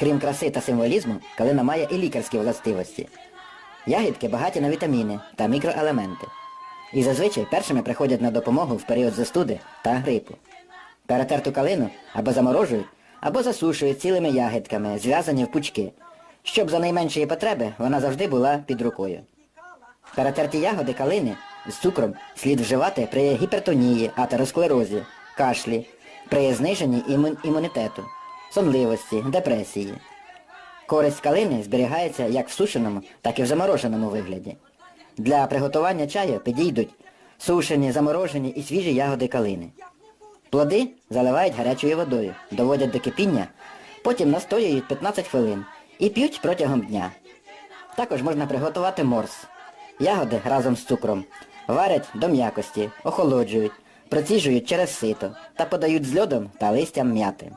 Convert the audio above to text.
Крім краси та символізму, калина має і лікарські властивості. Ягідки багаті на вітаміни та мікроелементи. І зазвичай першими приходять на допомогу в період застуди та грипу. Перетерту калину або заморожують, або засушують цілими ягідками, зв'язані в пучки, щоб за найменшої потреби вона завжди була під рукою. Перетерті ягоди калини з цукром слід вживати при гіпертонії, атеросклерозі, кашлі, при зниженні імун- імунітету, сонливості, депресії. Користь калини зберігається як в сушеному, так і в замороженому вигляді. Для приготування чаю підійдуть сушені, заморожені і свіжі ягоди калини. Плоди заливають гарячою водою, доводять до кипіння, потім настоюють 15 хвилин і п'ють протягом дня. Також можна приготувати морс. Ягоди разом з цукром варять до м'якості, охолоджують, проціжують через сито та подають з льодом та листям м'яти.